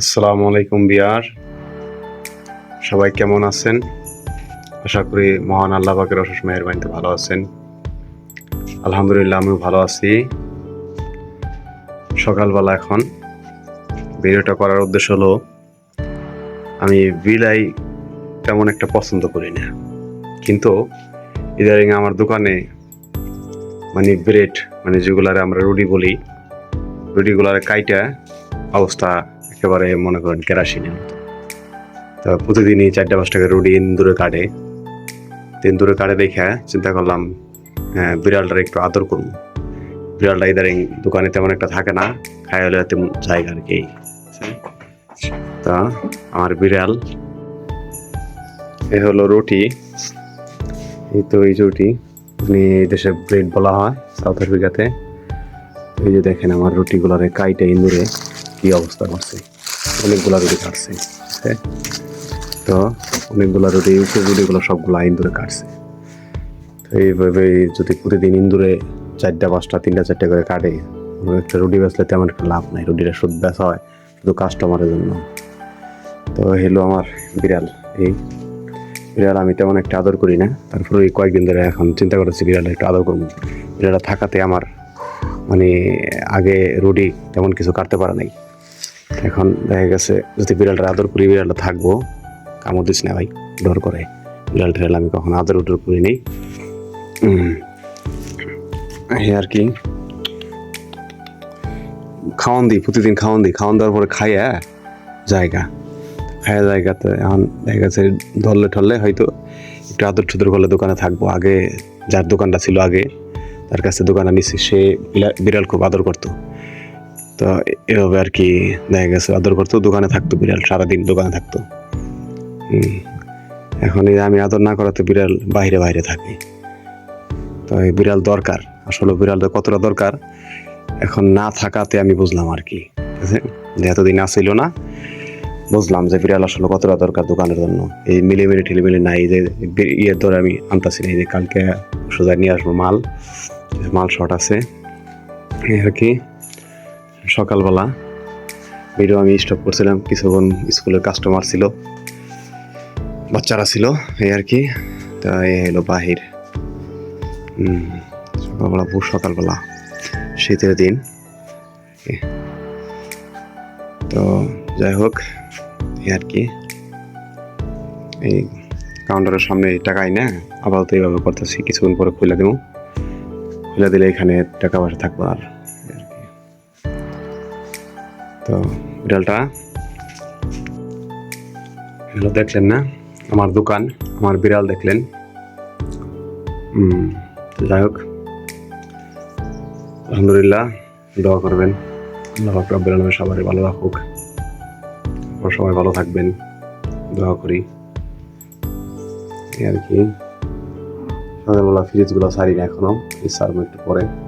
আসসালামু আলাইকুম বিয়ার। সবাই কেমন আছেন? আশা করি মহান আল্লাহ পাকের অশেষ মেহরবানিতে ভালো আছেন। আলহামদুলিল্লাহ, আমিও ভালো আছি। সকালবেলা এখন ভিডিওটা করার উদ্দেশ্য হলো, আমি বিলাই তেমন একটা পছন্দ করি না। কিন্তু ইদারিং আমার দোকানে মানে ব্রেড মানে যেগুলারে আমরা রুটি বলি, রুটিগুলারে কাইটা অবস্থা একেবারে মনে করেন কেরাসিনের মতো। তো প্রতিদিনই চারটা পাঁচ টাকা রুটি ইন্দুরে কাটে। তিন দূরে কাটে দেখে চিন্তা করলাম হ্যাঁ, বিড়ালটার একটু আদর করব। বিড়ালটা ইদারিং দোকানে তেমন একটা থাকে না খাই হলে তেমন জায়গা আর কি। তা আমার বিড়াল এ হলো রুটি। এই তো এই রুটি এই দেশে ব্রেড বলা হয় সাউথ আফ্রিকাতে। এই যে দেখেন আমার রুটিগুলারে কাইটে ইন্দুরে। কি অবস্থা করছে? অনেকগুলা রুটি কাটছে হ্যাঁ? তো অনেকগুলা রুটি উপরে রুটিগুলো সবগুলা ইন্দুরে কাটছে। তো এইভাবে যদি প্রতিদিন ইন্দুরে চারটা, পাঁচটা, তিনটা, চারটা করে কাটে একটা রুটি বেচলে তেমন একটা লাভ নাই, রুটিটা শুধু বেচা হয়, শুধু কাস্টমারের জন্য। তো হলো আমার বিড়াল, এই বিড়াল আমি তেমন একটা আদর করি না, তারপরে এই কয়েকদিন ধরে এখন চিন্তা করতেছি বিড়ালটা একটু আদর করব বিড়ালটা থাকাতে আমার মানে আগে রুটি তেমন কিছু কাটতে পারা নাই। এখন দেখা গেছে যদি বিড়ালটা আদর করি বিড়ালটা থাকব। কামড় দিস না ভাই ডর করে। বিড়াল টিড়াল আমি কখনো আদর উদর করি নি উম, এই আর কি। খাওয়ান দিই প্রতিদিন খাওয়ান দিই। খাওয়ান দেওয়ার পরে খাইয়া জায়গা। খাইয়া জায়গাতে এখন দেখা গেছে ধরলে ঠললে হয়তো একটু আদর টুদর করলে দোকানে থাকব। আগে যার দোকানটা ছিল আগে তার কাছে দোকানে নিচ্ছি সে বিড়াল খুব আদর করতো। তো এভাবে আর কি দেখা গেছে। আদর করতো, দোকানে থাকতো বিড়াল, সারাদিন দোকানে থাকতো। এখন এই আমি আদর না করাতে বিড়াল বাইরে বাইরে থাকে। তো এই বিড়াল দরকার, আসলে বিড়ালটা কতটা দরকার, এখন না থাকাতে আমি বুঝলাম আর কি। ঠিক আছে? যে এতদিন আসছিল না, বুঝলাম যে বিড়াল আসলে কতটা দরকার দোকানের জন্য। এই মিলিমিলি টিলিমিলি নাই যে ইয়ের ধরে আমি আনতাছি না, এই যে কালকে সোজা নিয়ে আসব মাল মাল শর্ট আছে। এই আর কি। সকালবেলা ভিডিও আমি স্টপ করছিলাম, কিছুক্ষণ স্কুলের কাস্টমার ছিল, বাচ্চারা ছিল, এই আর কি তা এই হলো বাহির। সকালবেলা বহু সকালবেলা, শীতের দিন। তো যাই হোক, এই আর কি। এই কাউন্টারের সামনে টাকাই না আপাতত এইভাবে করতেছি, কিছুক্ষণ পরে খুলে দেবো। খুলে দিলে এখানে টাকা পয়সা থাকব আর। তো বিড়ালটা এগুলো দেখলেন না? আমার দোকান, আমার বিড়াল দেখলেন। যাই হোক। আলহামদুলিল্লাহ, দোয়া করবেন। আল্লাহ রব্বুল সবারই ভালো রাখুক। আপনারা সবাই ভালো থাকবেন। দোয়া করি। আর কি। সকালবেলা ফ্রিজগুলো সারি না এখনও ফ্রিজ সারবো একটু পরে।